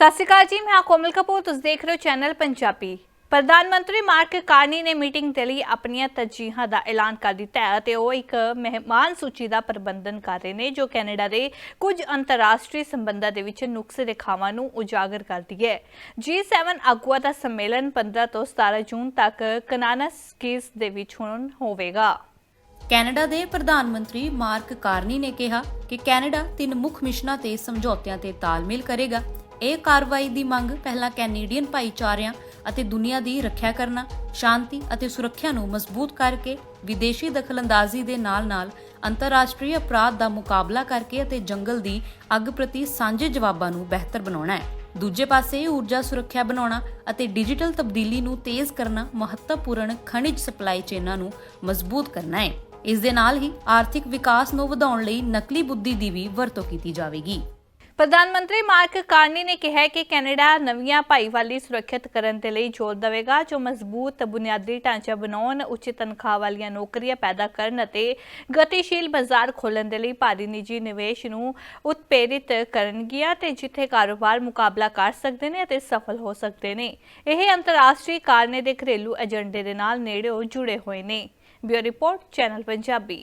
ਸਤਿ ਸ਼੍ਰੀ ਅਕਾਲ ਜੀ, ਮੈਂ ਕੋਮਲ ਕਪੂਰ, ਤੁਸੀਂ ਦੇਖ ਰਹੇ ਹੋ ਚੈਨਲ ਪੰਜਾਬੀ। ਪ੍ਰਧਾਨ ਮੰਤਰੀ ਮਾਰਕ ਕਾਰਨੀ ਨੇ ਮੀਟਿੰਗ ਦੇ ਲਈ ਆਪਣੀਆਂ ਤਰਜੀਹਾਂ ਦਾ ਐਲਾਨ ਕਰ ਦਿੱਤਾ ਹੈ ਅਤੇ ਉਹ ਇੱਕ ਮਹਿਮਾਨ ਸੂਚੀ ਦਾ ਪ੍ਰਬੰਧਨ ਕਰ ਰਹੇ ਨੇ, ਜੋ ਕੈਨੇਡਾ ਦੇ ਕੁਝ ਅੰਤਰਰਾਸ਼ਟਰੀ ਸੰਬੰਧਾਂ ਦੇ ਵਿੱਚ ਨੁਕਸ ਰੇਖਾਵਾਂ ਨੂੰ ਉਜਾਗਰ ਕਰਦੀ ਹੈ। G7 ਆਗੂਆਂ ਦਾ ਸੰਮੇਲਨ 15 ਤੋਂ 17 ਜੂਨ ਤੱਕ ਕਨਾਨਸਕਿਸ ਦੇ ਵਿੱਚ ਹੁਣ ਹੋਵੇਗਾ। ਕੈਨੇਡਾ ਦੇ ਪ੍ਰਧਾਨ ਮੰਤਰੀ ਮਾਰਕ ਕਾਰਨੀ ਨੇ ਕਿਹਾ ਕਿ ਕੈਨੇਡਾ ਤਿੰਨ ਮੁੱਖ ਮਿਸ਼ਨਾਂ ਤੇ ਸਮਝੌਤਿਆਂ ਤੇ ਤਾਲਮੇਲ ਕਰੇਗਾ। ਇਹ ਕਾਰਵਾਈ ਦੀ ਮੰਗ ਪਹਿਲਾਂ ਕੈਨੇਡੀਅਨ ਭਾਈਚਾਰਿਆਂ ਅਤੇ ਦੁਨੀਆ ਦੀ ਰੱਖਿਆ ਕਰਨਾ, ਸ਼ਾਂਤੀ ਅਤੇ ਸੁਰੱਖਿਆ ਨੂੰ ਮਜ਼ਬੂਤ ਕਰਕੇ ਵਿਦੇਸ਼ੀ ਦਖਲਅੰਦਾਜ਼ੀ ਦੇ ਨਾਲ-ਨਾਲ ਅੰਤਰਰਾਸ਼ਟਰੀ ਅਪਰਾਧ ਦਾ ਮੁਕਾਬਲਾ ਕਰਕੇ ਅਤੇ ਜੰਗਲ ਦੀ ਅੱਗ ਪ੍ਰਤੀ ਸਾਂਝੇ ਜਵਾਬਾਂ ਨੂੰ ਬਿਹਤਰ ਬਣਾਉਣਾ ਹੈ। ਦੂਜੇ ਪਾਸੇ ਊਰਜਾ ਸੁਰੱਖਿਆ ਬਣਾਉਣਾ ਅਤੇ ਡਿਜੀਟਲ ਤਬਦੀਲੀ ਨੂੰ ਤੇਜ਼ ਕਰਨਾ ਮਹੱਤਵਪੂਰਨ ਖਣਿਜ ਸਪਲਾਈ ਚੇਨਾਂ ਨੂੰ ਮਜ਼ਬੂਤ ਕਰਨਾ ਹੈ। ਇਸ ਦੇ ਨਾਲ ਹੀ ਆਰਥਿਕ ਵਿਕਾਸ ਨੂੰ ਵਧਾਉਣ ਲਈ ਨਕਲੀ ਬੁੱਧੀ ਦੀ ਵੀ ਵਰਤੋਂ ਕੀਤੀ ਜਾਵੇਗੀ। ਪ੍ਰਧਾਨ ਮੰਤਰੀ ਮਾਰਕ ਕਾਰਨੀ ਨੇ ਕਿਹਾ ਕਿ ਕੈਨੇਡਾ ਨਵੀਆਂ ਭਾਈਵਾਲੀ ਸੁਰੱਖਿਅਤ ਕਰਨ ਦੇ ਲਈ ਜ਼ੋਰ ਦੇਵੇਗਾ, ਜੋ ਮਜ਼ਬੂਤ ਬੁਨਿਆਦੀ ਢਾਂਚਾ ਬਣਾਉਣ, ਉੱਚ ਤਨਖਾਹ ਵਾਲੀਆਂ ਨੌਕਰੀਆਂ ਪੈਦਾ ਕਰਨ ਅਤੇ ਗਤੀਸ਼ੀਲ ਬਾਜ਼ਾਰ ਖੋਲ੍ਹਣ ਦੇ ਲਈ ਭਾਰੀ ਨਿੱਜੀ ਨਿਵੇਸ਼ ਨੂੰ ਉਤਪੇਰਿਤ ਕਰਨਗੀਆਂ ਤੇ ਜਿੱਥੇ ਕਾਰੋਬਾਰ ਮੁਕਾਬਲਾ ਕਰ ਸਕਦੇ ਨੇ ਅਤੇ ਸਫਲ ਹੋ ਸਕਦੇ ਨੇ। ਇਹ ਅੰਤਰਰਾਸ਼ਟਰੀ ਕਾਰਨੇ ਦੇ ਘਰੇਲੂ ਏਜੰਡੇ ਦੇ ਨਾਲ ਨੇੜਿਓਂ ਜੁੜੇ ਹੋਏ ਨੇ। Bureau report, channel Punjabi.